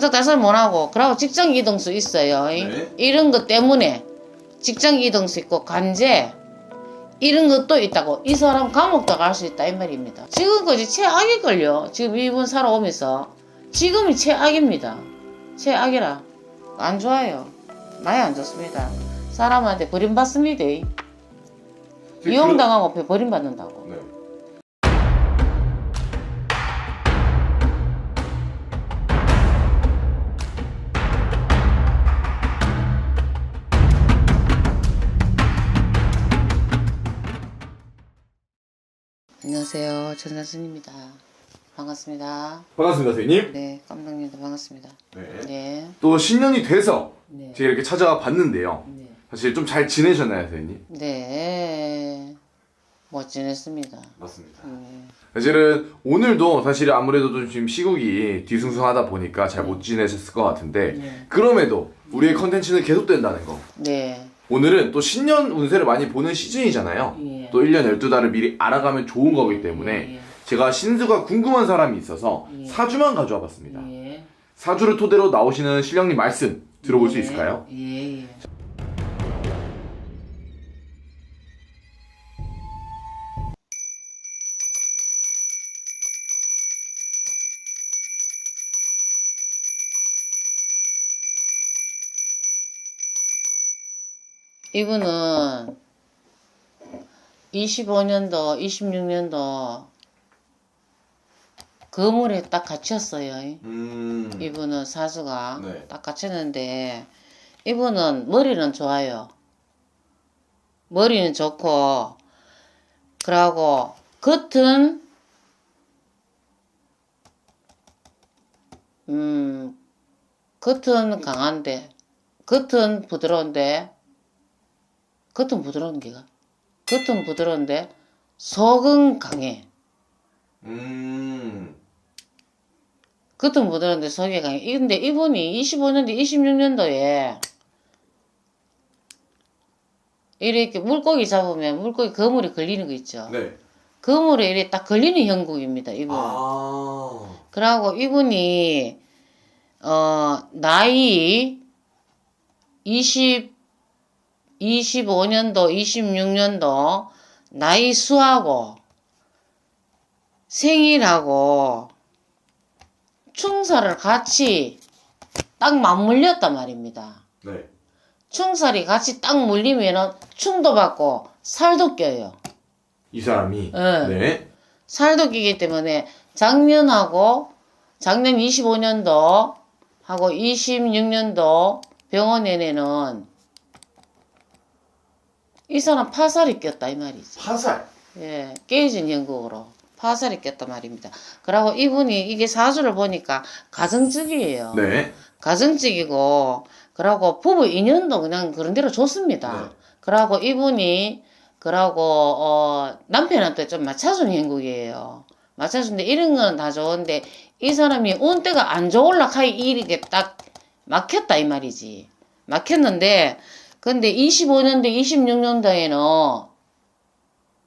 꼼짝달싹 못하고 그러고 직장 이동수 있어요. 네. 이런 것 때문에 직장 이동수 있고 간제 이런 것도 있다고 이 사람 감옥도 갈 수 있다 이 말입니다. 지금까지 최악이 걸려. 지금 이분 살아오면서 지금이 최악입니다. 최악이라 안 좋아요. 많이 안 좋습니다. 사람한테 버림받습니다. 그- 이용당하고 버림받는다고. 네. 안녕하세요. 전사순입니다. 반갑습니다. 반갑습니다, 선생님. 네, 깜짝님도 반갑습니다. 네. 네, 또 신년이 돼서 네, 제가 이렇게 찾아와 봤는데요. 네. 사실 좀 잘 지내셨나요, 선생님? 네, 못 지냈습니다. 맞습니다. 네, 사실은 오늘도 사실 아무래도 좀 지금 시국이 뒤숭숭하다 보니까 잘 못 지내셨을 것 같은데 네. 그럼에도 우리의 컨텐츠는 계속된다는 거. 네, 오늘은 또 신년 운세를 많이 보는 시즌이잖아요. 예. 또 1년 12달을 미리 알아가면 좋은 거기 때문에 예, 제가 신수가 궁금한 사람이 있어서 예. 사주만 가져와 봤습니다. 예. 사주를 토대로 나오시는 신령님 말씀 들어볼 수 예, 있을까요? 예, 예. 이분은 25년도, 26년도 거물에 딱 갇혔어요. 음. 이분은 사수가 네. 딱 갇혔는데 이분은 머리는 좋아요. 머리는 좋고 그러고 겉은 음 겉은 강한데 겉은 부드러운데 겉은 부드러운 게가 겉은 부드러운데 속은 강해. 음. 겉은 부드러운데 속이 강해. 이- 근데 이분이 25년도, 26년도에 이렇게 물고기 잡으면 물고기 거물이 걸리는 거 있죠. 네. 거물에 이렇게 딱 걸리는 형국입니다, 이분. 아. 그러고 이분이 어 나이 20 25년도 26년도 나이 수하고 생일하고 충사를 같이 딱 맞물렸단 말입니다. 네. 충살이 같이 딱 물리면은 충도 받고 살도 껴요. 이 사람이. 네. 네. 살도 끼기 때문에 작년하고 작년 25년도 하고 26년도 병원에는 이 사람 파살이 꼈다 이 말이지. 화살. 예, 깨진 연극으로 파살이 꼈단 말입니다. 그리고 이분이 이게 사주를 보니까 가정적이에요. 네. 가정적이고 그러고 부부 인연도 그냥 그런 대로 좋습니다. 네. 그러고 이분이 그러고 어 남편한테 좀 맞춰주는 행국이에요. 맞춰주는데 이런 건 다 좋은데 이 사람이 운때가 안 좋을라 하이 이렇게 딱 막혔다 이 말이지. 막혔는데 근데 25년도 26년도에는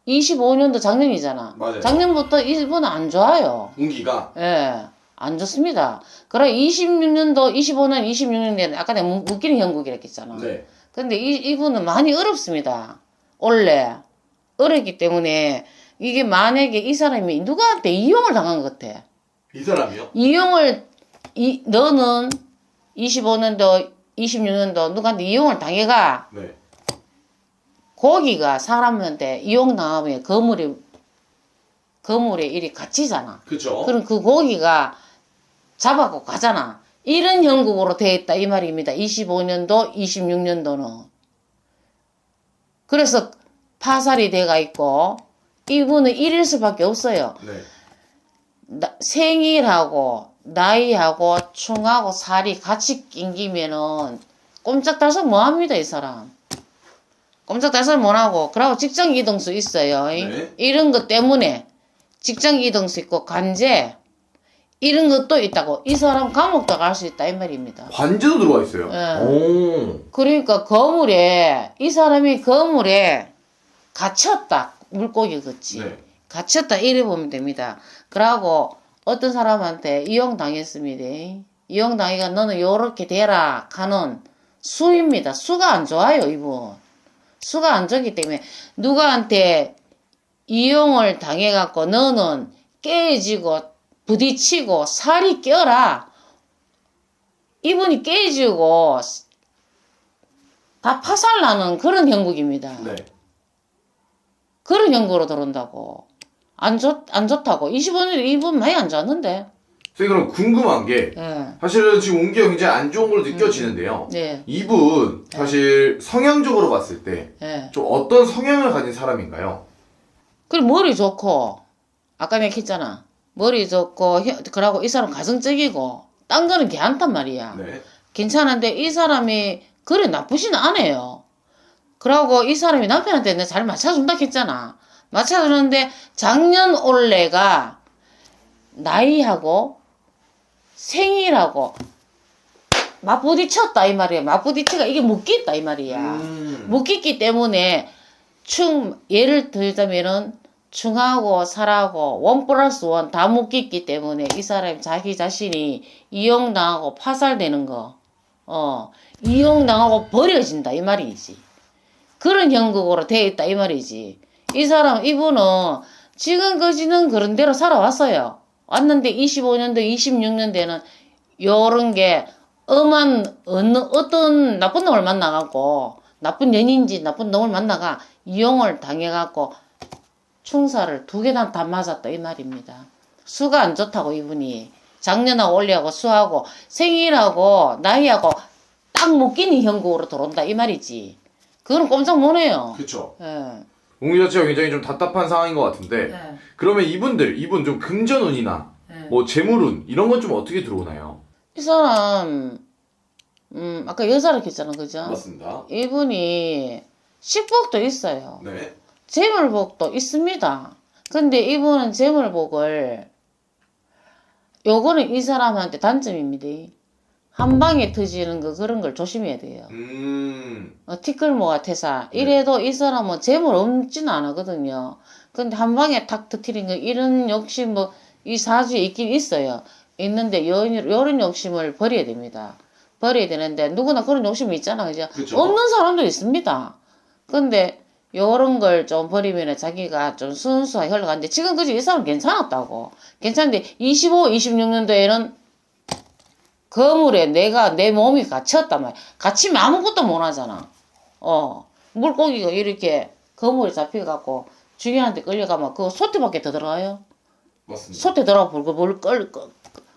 25년도 작년이잖아. 맞아요. 작년부터 이분은 안 좋아요. 공기가. 예, 안 좋습니다. 그래 26년도, 25년, 26년도에는 아까 내가 무- 묶이는 형국이라 했잖아. 네. 근데 이, 이분은 많이 어렵습니다. 원래. 어렵기 때문에 이게 만약에 이 사람이 누구한테 이용을 당한 것 같아. 이 사람이요? 이용을, 이, 너는 25년도, 26년도 누구한테 이용을 당해가 네. 고기가 사람한테 이용당하면 거물이, 거물에 일이 갇히잖아. 그쵸. 그럼 그 고기가 잡아고 가잖아. 이런 형국으로 되어 있다 이 말입니다. 25년도, 26년도는. 그래서 파살이 돼가 있고 이분은 일일 수밖에 없어요. 네. 나- 생일하고 나이하고 충하고 살이 같이 낑기면은 꼼짝달싹 뭐합니다 이 사람. 꼼짝달싹 못하고 그러고 직장 이동수 있어요. 네. 이런 것 때문에 직장 이동수 있고 간제 이런 것도 있다고 이 사람 감옥도 갈 수 있다 이 말입니다. 관제도 들어와 있어요. 네. 오. 그러니까 거물에 이 사람이 거물에 갇혔다 물고기 같이 네. 갇혔다 이래 보면 됩니다. 그러고 어떤 사람한테 이용 당했습니다. 이용당이가 너는 요렇게 되라 하는 수입니다. 수가 안 좋아요, 이분. 수가 안 좋기 때문에 누구한테 이용을 당해갖고 너는 깨지고 부딪히고 살이 껴라. 이분이 깨지고 다 파살나는 그런 형국입니다. 네. 그런 형국으로 들어온다고. 안 좋, 안 좋다고. 25년 이분 많이 안 좋았는데. 선생님 그럼 궁금한 게 예. 사실은 지금 온게 굉장히 안 좋은 걸로 느껴지는데요. 네. 이분 사실 성향적으로 봤을 때좀 예. 어떤 성향을 가진 사람인가요? 그리고 머리 좋고, 아까 내가 했잖아. 머리 좋고, 혀- 그러고 이 사람 가정적이고, 딴 거는 괜찮단 말이야. 네. 괜찮은데 이 사람이 그래 나쁘지는 않아요. 그러고 이 사람이 남편한테 내가 잘 맞춰준다 했잖아. 맞춰주는데 작년 올해가 나이하고 생일하고 맞부딪혔다 이 말이야. 맞부딪혀가 이게 묶였다 이 말이야. 음. 묶였기 때문에 충 예를 들자면은 충하고 살하고 원 플러스 원 다 묶였기 때문에 이 사람이 자기 자신이 이용당하고 파살되는 거, 어 이용당하고 버려진다 이 말이지. 그런 형국으로 되어 있다 이 말이지. 이 사람 이분은 지금까지는 그런 대로 살아왔어요. 왔는데 25년도 26년대는 요런 게 엄한 어느 어떤 나쁜 놈을 만나갖고 나쁜 년인지 나쁜 놈을 만나가 이용을 당해갖고 충사를 두 개나 다 맞았다 이 말입니다. 수가 안 좋다고 이분이 작년하고 올해하고 수하고 생일하고 나이하고 딱 묶이는 형국으로 들어온다 이 말이지. 그건 꼼짝 못해요. 그쵸. 예. 옹기 자체가 굉장히 좀 답답한 상황인 것 같은데 네. 그러면 이분들 이분 좀 금전운이나 뭐 재물운 이런 건 좀 어떻게 들어오나요? 이 사람 음 아까 여자를 했잖아 그죠? 맞습니다. 이분이 식복도 있어요. 네. 재물복도 있습니다. 근데 이분은 재물복을 요거는 이 사람한테 단점입니다. 한 방에 터지는 거 그런 걸 조심해야 돼요. 음. 어, 티끌모아 태사 이래도 이 사람은 재물 없지는 않거든요. 근데 한 방에 탁 터트린 거 이런 욕심 뭐 이 사주에 있긴 있어요. 있는데 요, 요런 욕심을 버려야 됩니다. 버려야 되는데 누구나 그런 욕심이 있잖아 그죠? 그쵸. 없는 사람도 있습니다. 근데 요런 걸 좀 버리면 자기가 좀 순수하게 흘러가는데 지금까지 이 사람 괜찮았다고. 괜찮은데 25, 26년도에는 거물에 내가 내 몸이 갇혔단 말이야. 갇히면 아무것도 못 하잖아. 어. 물고기가 이렇게 거물에 잡혀갖고 주인한테 끌려가면 그거 소태밖에 더 들어가요. 맞습니다. 소태 들어가 불글불글 끓, 끓,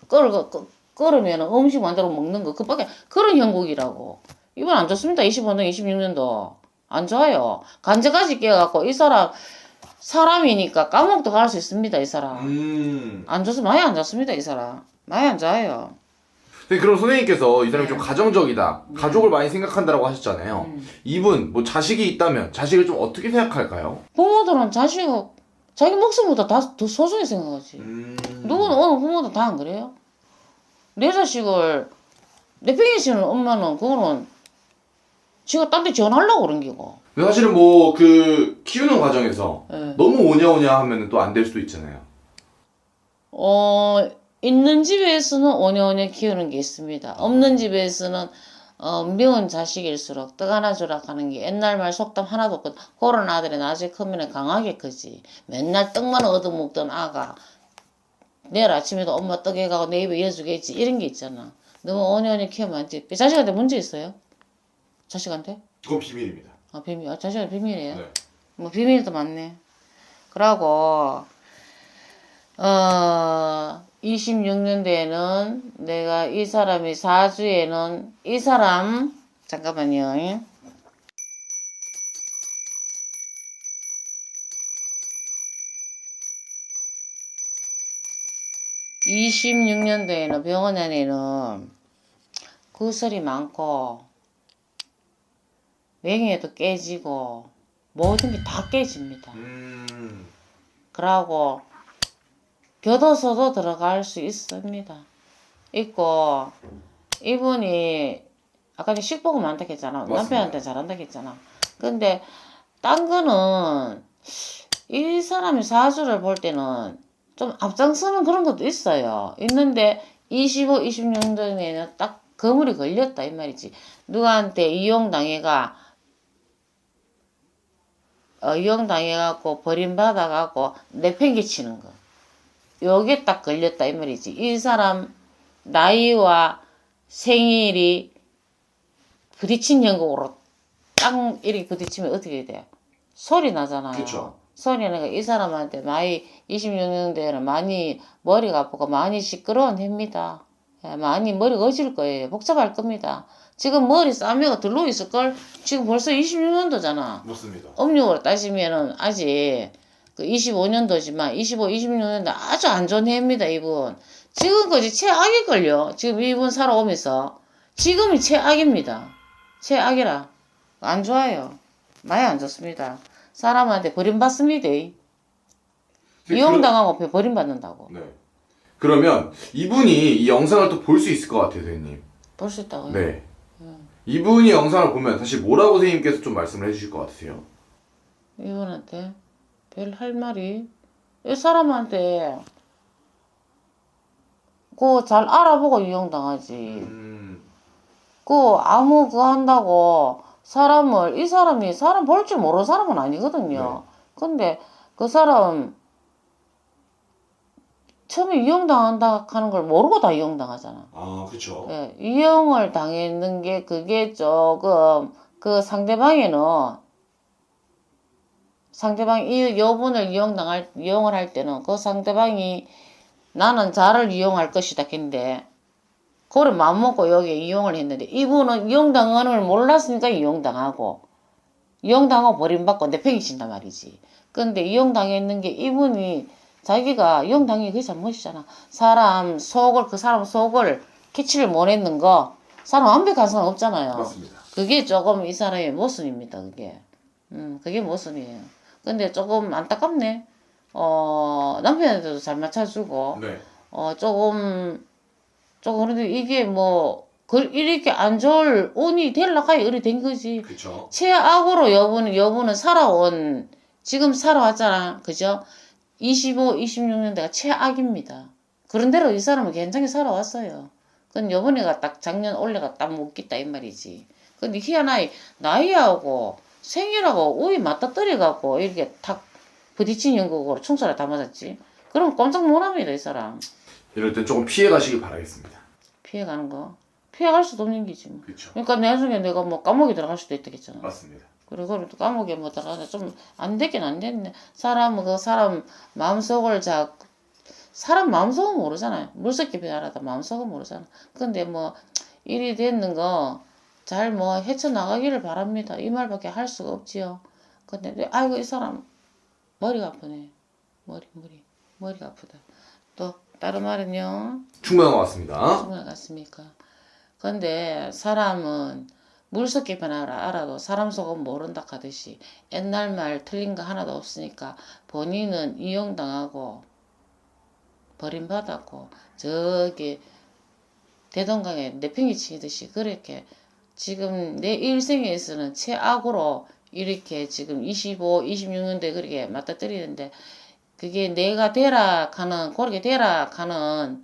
끓, 끓, 끓으면 음식 만들어 먹는 거 그밖에 그런 형국이라고. 이건 안 좋습니다. 25년, 26년도. 안 좋아요. 간제까지 깨갖고 이 사람 사람이니까 감옥도 갈 수 있습니다. 이 사람. 음. 안 좋습니다. 많이 안 좋습니다. 이 사람. 많이 안 좋아요. 네, 그럼 선생님께서 이 사람이 네. 좀 가정적이다, 가족을 많이 생각한다라고 하셨잖아요. 음. 이분 뭐 자식이 있다면 자식을 좀 어떻게 생각할까요? 부모들은 자식 자기 목숨보다 다 더 소중히 생각하지. 음. 누구는 어느 부모도 다 안 그래요? 내 자식을 내 팽이 씨는 엄마는 그거는 지가 딴 데 지원하려고 그런 기고. 근데 사실은 뭐 그 키우는 과정에서 예. 너무 오냐오냐 하면은 또안 될 수도 있잖아요. 어 있는 집에서는 오냐오냐 키우는 게 있습니다. 없는 집에서는 어, 미운 자식일수록 떡 하나 주라 하는 게 옛날 말 속담 하나도 없거든. 그런 아들이 나중에 크면 강하게 크지. 맨날 떡만 얻어먹던 아가 내일 아침에도 엄마 떡 해가고 내 입에 이어주겠지. 이런 게 있잖아. 너무 오냐오냐 키우면 안 돼. 자식한테 문제 있어요? 자식한테? 그건 비밀입니다. 아 비밀. 아 자식한테 비밀이에요? 네. 뭐 비밀도 많네. 그러고 어 26년도에는 내가 이 사람이 사주에는 이 사람 잠깐만요. 26년도에는 병원 안에는 구설이 많고 맹에도 깨지고 모든 게 다 깨집니다. 음. 그러고 교도소도 들어갈 수 있습니다. 있고 이분이 아까 식복은 많다 했잖아. 남편한테 잘한다 했잖아. 근데 딴 거는 이 사람이 사주를 볼 때는 좀 앞장서는 그런 것도 있어요. 있는데 25, 26년도에는 딱 거물이 걸렸다 이 말이지. 누구한테 이용당해가 어, 이용당해갖고 버림받아갖고 내팽개치는 거. 요게 딱 걸렸다 이 말이지. 이 사람 나이와 생일이 부딪힌 연극으로 땅 이렇게 부딪히면 어떻게 돼요? 소리 나잖아요. 그쵸. 소리 나니까 이 사람한테 나이 26년대에는 많이 머리가 아프고 많이 시끄러운 해입니다. 예, 많이 머리가 어질 거예요. 복잡할 겁니다. 지금 머리 싸매가 들러 있을걸? 지금 벌써 26년도잖아. 맞습니다. 음력으로 따지면은 아직 그 25년도지만 25, 26년도 아주 안 좋은 해입니다, 이분. 지금까지 최악일걸요. 지금 이분 살아오면서. 지금이 최악입니다. 최악이라. 안 좋아요. 많이 안 좋습니다. 사람한테 버림받습니다. 이용당하고 버림받는다고. 네. 그러면 이분이 이 영상을 또 볼 수 있을 것 같아요, 선생님. 볼 수 있다고요? 네. 이분이 영상을 보면 사실 뭐라고 선생님께서 좀 말씀을 해주실 것 같으세요? 이분한테 별 할 말이 이 사람한테 그 잘 알아보고 이용당하지. 음, 그 아무 그거 한다고 사람을 이 사람이 사람 볼 줄 모르는 사람은 아니거든요. 근데 그 사람 처음에 이용당한다 하는 걸 모르고 다 이용당하잖아. 아, 그쵸. 예, 이용을 당했는 게 그게 조금 그 상대방에는 상대방 이 여분을 이용당할 이용을 할 때는 그 상대방이 나는 자를 이용할 것이다 근데 그래 마음 먹고 여기 이용을 했는데 이분은 이용당하는 걸 몰랐으니까 이용당하고 이용당하고 버림받고 내팽이친단 말이지. 근데 이용당했는 게 이분이 자기가 이용당한 게 그게 잘못이잖아. 사람 속을 그 사람 속을 캐치를 못 했는 거 사람 완벽한 사람 없잖아요. 맞습니다. 그게 조금 이 사람의 모순입니다. 그게. 음, 그게 모순이에요. 근데 조금 안타깝네. 어, 남편한테도 잘 맞춰주고, 네. 어, 조금, 조금, 그런데 이게 뭐, 그, 이렇게 안 좋을 운이 될라가야 이리 된 거지. 그쵸. 최악으로 여부는, 여부는 살아온, 지금 살아왔잖아. 그죠? 25, 26년대가 최악입니다. 그런대로 이 사람은 괜찮게 살아왔어요. 그건 여번에가 딱 작년 올해가 딱 묻겠다 이 말이지. 근데 희한하게 나이하고 생일하고 우이 맞닥뜨려갖고 이렇게 탁 부딪힌 연극으로 총살을 다 맞았지. 그럼 깜짝 놀랍니다 이 사람. 이럴 땐 조금 피해 가시길 바라겠습니다. 피해가는 거. 피해갈 수도 없는 게지 뭐. 그쵸. 그러니까 나중에 내가 뭐 감옥에 들어갈 수도 있다겠잖아. 맞습니다. 그리고 또 감옥에 뭐 들어가서 좀 안 되긴 안 됐네. 사람은 그 사람 마음속을 자 사람 마음속은 모르잖아요. 물속 깊이 알아도 마음속은 모르잖아. 근데 뭐 일이 됐는 거 잘 뭐 헤쳐나가기를 바랍니다. 이 말밖에 할 수가 없지요. 근데 내- 아이고 이 사람 머리가 아프네. 머리 머리 머리가 아프다. 또 다른 말은요. 충분한 것 같습니다. 정말 같습니까? 근데 사람은 물속 깊이 알아, 알아도 사람 속은 모른다 하듯이 옛날 말 틀린 거 하나도 없으니까 본인은 이용당하고 버림받았고 저기 대동강에 내팽이 치듯이 그렇게 지금 내 일생에서는 최악으로 이렇게 지금 25, 26년대 그렇게 맞닥뜨리는데 그게 내가 되라 하는 그렇게 되라 하는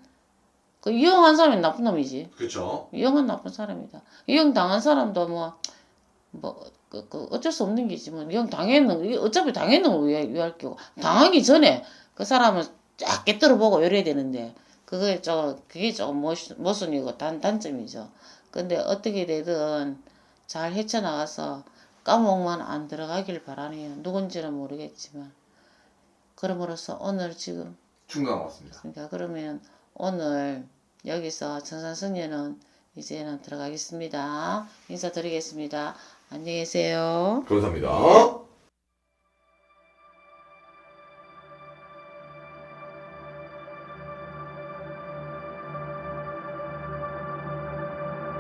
그 이용한 사람이 나쁜 놈이지. 그쵸. 이용한 나쁜 사람이다. 이용 당한 사람도 뭐, 뭐, 그, 그 어쩔 수 없는 게지. 뭐, 이용 당했는, 거, 어차피 당했는 걸 왜, 왜할 끼고. 당하기 전에 그 사람을 쫙 깨뜨려 보고 이래야 되는데, 그게 좀, 그게 좀 모순, 모순이고 단, 단점이죠. 근데 어떻게 되든 잘 헤쳐나가서 감옥만 안 들어가길 바라네요. 누군지는 모르겠지만. 그럼으로써 오늘 지금 것 같습니다. 그러니까 그러면 오늘 여기서 전산선녀는 이제는 들어가겠습니다. 인사드리겠습니다. 안녕히 계세요. 감사합니다.